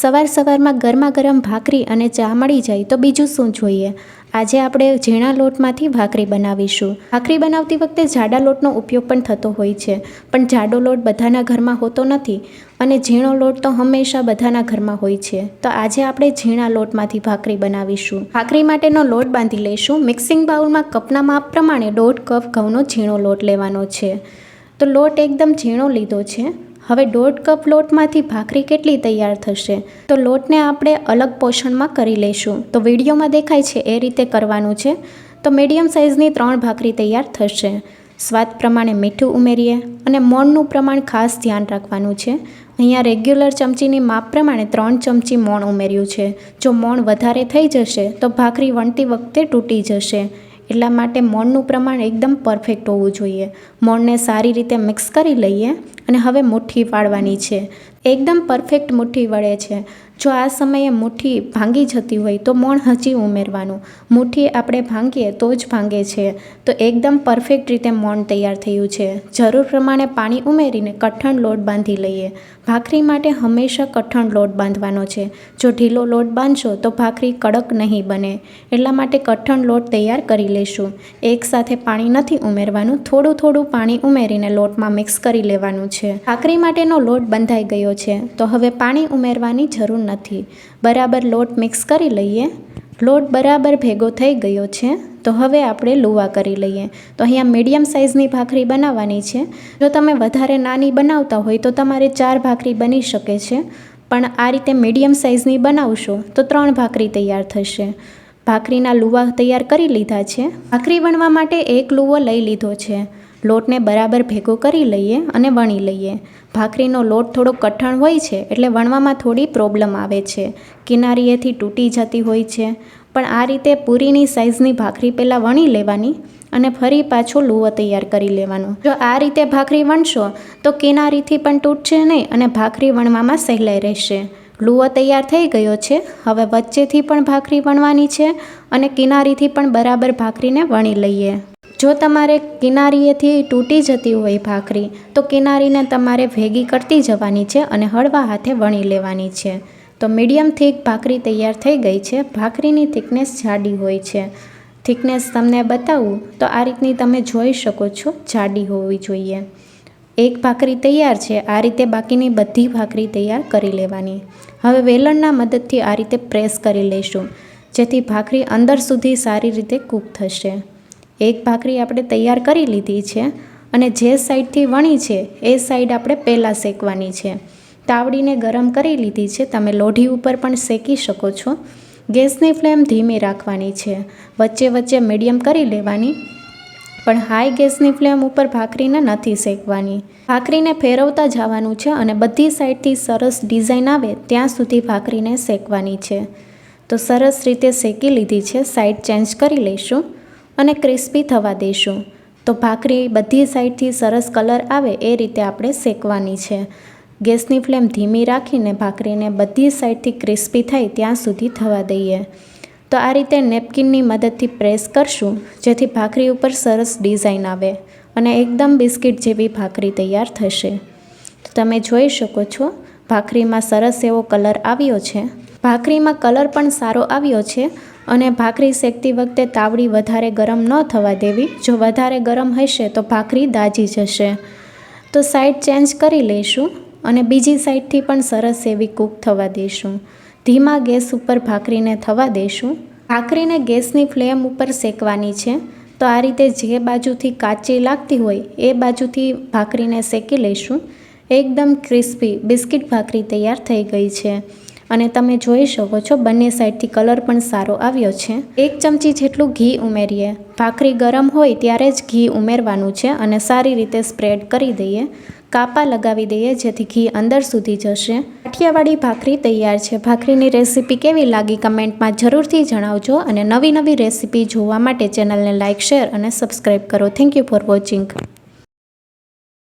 સવાર સવારમાં ગરમા ગરમ ભાખરી અને ચા મળી જાય તો બીજું શું જોઈએ? આજે આપણે ઝીણા લોટમાંથી ભાખરી બનાવીશું. ભાખરી બનાવતી વખતે જાડા લોટનો ઉપયોગ પણ થતો હોય છે, પણ જાડો લોટ બધાના ઘરમાં હોતો નથી અને ઝીણો લોટ તો હંમેશા બધાના ઘરમાં હોય છે. તો આજે આપણે ઝીણા લોટમાંથી ભાખરી બનાવીશું. ભાખરી માટેનો લોટ બાંધી લઈશું. મિક્સિંગ બાઉલમાં કપના માપ પ્રમાણે દોઢ કપ ઘઉંનો ઝીણો લોટ લેવાનો છે. તો લોટ એકદમ ઝીણો લીધો છે. હવે દોઢ કપ લોટમાંથી ભાખરી કેટલી તૈયાર થશે? તો લોટને આપણે અલગ પોષણમાં કરી લઈશું. તો વિડીયોમાં દેખાય છે એ રીતે કરવાનું છે. તો મીડિયમ સાઇઝની ત્રણ ભાખરી તૈયાર થશે. સ્વાદ પ્રમાણે મીઠું ઉમેરીએ અને મોણનું પ્રમાણ ખાસ ધ્યાન રાખવાનું છે. અહીંયા રેગ્યુલર ચમચીની માપ પ્રમાણે ત્રણ ચમચી મોણ ઉમેર્યું છે. જો મોણ વધારે થઈ જશે, તો ભાખરી વણતી વખતે તૂટી જશે. એટલા માટે મોણનું પ્રમાણ એકદમ પરફેક્ટ હોવું જોઈએ. મોણને સારી રીતે મિક્સ કરી લઈએ અને હવે મુઠ્ઠી પાડવાની છે. એકદમ પરફેક્ટ મુઠ્ઠી વળે છે. જો આ સમયે મુઠ્ઠી ભાંગી જતી હોય તો મોણ હજી ઉમેરવાનું. મુઠ્ઠી આપણે ભાંગીએ તો જ ભાંગે છે. તો એકદમ પરફેક્ટ રીતે મોણ તૈયાર થયું છે. જરૂર પ્રમાણે પાણી ઉમેરીને કઠણ લોટ બાંધી લઈએ. ભાખરી માટે હંમેશા કઠણ લોટ બાંધવાનો છે. જો ઢીલો લોટ બાંધશો તો ભાખરી કડક નહીં બને. એટલા માટે કઠણ લોટ તૈયાર કરી લઈશું એકસાથે પાણી નથી ઉમેરવાનું. થોડું થોડું પાણી ઉમેરીને લોટમાં મિક્સ કરી લેવાનું છે. ભાખરી માટેનો લોટ બંધાઈ ગયો છે. તો હવે પાણી ઉમેરવાની જરૂર નથી. બરાબર લોટ મિક્સ કરી લઈએ. લોટ બરાબર ભેગો થઈ ગયો છે, તો હવે આપણે લુવા કરી લઈએ. તો અહીંયા મીડિયમ સાઇઝની ભાખરી બનાવવાની છે. જો તમે વધારે નાની બનાવતા હોય તો તમારે ચાર ભાખરી બની શકે છે, પણ આ રીતે મીડિયમ સાઇઝની બનાવશો તો ત્રણ ભાખરી તૈયાર થશે. ભાખરીના લુવા તૈયાર કરી લીધા છે. ભાખરી વણવા માટે એક લુવો લઈ લીધો છે. લોટને બરાબર ભેગો કરી લઈએ અને વણી લઈએ. ભાખરીનો લોટ થોડો કઠણ હોય છે એટલે વણવામાં થોડી પ્રોબ્લેમ આવે છે. કિનારીએથી તૂટી જતી હોય છે. પણ આ રીતે પૂરીની સાઇઝની ભાખરી પહેલાં વણી લેવાની અને ફરી પાછો લૂવો તૈયાર કરી લેવાનો. જો આ રીતે ભાખરી વણશો, તો કિનારીથી પણ તૂટશે નહીં અને ભાખરી વણવામાં સહેલાઈ રહેશે. લૂવો તૈયાર થઈ ગયો છે. હવે વચ્ચેથી પણ ભાખરી વણવાની છે અને કિનારીથી પણ બરાબર ભાખરીને વણી લઈએ. જો તમારે કિનારીએથી તૂટી જતી હોય ભાખરી, તો કિનારીને તમારે ભેગી કરતી જવાની છે અને હળવા હાથે વણી લેવાની છે. તો મીડિયમ થીક ભાખરી તૈયાર થઈ ગઈ છે. ભાખરીની થિકનેસ જાડી હોય છે. થિકનેસ તમને બતાવું તો આ રીતની તમે જોઈ શકો છો, જાડી હોવી જોઈએ. એક ભાખરી તૈયાર છે, આ રીતે બાકીની બધી ભાખરી તૈયાર કરી લેવાની. હવે વેલણના મદદથી આ રીતે પ્રેસ કરી લઈશું, જેથી ભાખરી અંદર સુધી સારી રીતે કૂક થશે. એક ભાખરી આપણે તૈયાર કરી લીધી છે અને જે સાઈડથી વણી છે, એ સાઈડ આપણે પહેલાં શેકવાની છે. તાવડીને ગરમ કરી લીધી છે. તમે લોઢી ઉપર પણ શેકી શકો છો. ગેસની ફ્લેમ ધીમી રાખવાની છે. વચ્ચે વચ્ચે મીડિયમ કરી લેવાની. પણ હાઈ ગેસની ફ્લેમ ઉપર ભાખરીને નથી શેકવાની. ભાખરીને ફેરવતા જવાનું છે અને બધી સાઈડથી સરસ ડિઝાઇન આવે ત્યાં સુધી ભાખરીને શેકવાની છે. તો સરસ રીતે શેકી લીધી છે. સાઈડ ચેન્જ કરી લઈશું. અને ક્રિસ્પી થવા દઈશું તો ભાખરી બધી સાઈડથી સરસ કલર આવે એ રીતે આપણે શેકવાની છે. ગેસની ફ્લેમ ધીમી રાખીને ભાખરીને બધી સાઈડથી ક્રિસ્પી થાય ત્યાં સુધી થવા દઈએ. તો આ રીતે નેપકિનની મદદથી પ્રેસ કરશું, જેથી ભાખરી ઉપર સરસ ડિઝાઇન આવે અને એકદમ બિસ્કિટ જેવી ભાખરી તૈયાર થશે. તમે જોઈ શકો છો, ભાખરીમાં સરસ એવો કલર આવ્યો છે. ભાખરીમાં કલર પણ સારો આવ્યો છે અને ભાખરી શેકતી વખતે તાવડી વધારે ગરમ ન થવા દેવી. જો વધારે ગરમ હશે તો ભાખરી દાજી જશે. તો સાઈડ ચેન્જ કરી લઈશું અને બીજી સાઈડથી પણ સરસ એવી કૂક થવા દઈશું. ધીમા ગેસ ઉપર ભાખરીને થવા દઈશું. ભાખરીને ગેસની ફ્લેમ ઉપર શેકવાની છે. તો આ રીતે જે બાજુથી કાચી લાગતી હોય એ બાજુથી ભાખરીને શેકી લઈશું. એકદમ ક્રિસ્પી બિસ્કિટ ભાખરી તૈયાર થઈ ગઈ છે. અને તમે જોઈ શકો છો બંને સાઈડથી કલર પણ સારો આવ્યો છે. એક ચમચી જેટલું ઘી ઉમેરીએ. ભાખરી ગરમ હોય ત્યારે જ ઘી ઉમેરવાનું છે અને સારી રીતે સ્પ્રેડ કરી દઈએ. કાપા લગાવી દઈએ જેથી ઘી અંદર સુધી જશે. કાઠિયાવાડી ભાખરી તૈયાર છે. ભાખરીની રેસીપી કેવી લાગી કમેન્ટમાં જરૂરથી જણાવજો અને નવી નવી રેસીપી જોવા માટે ચેનલને લાઇક શેર અને સબસ્ક્રાઈબ કરો. Thank you for watching.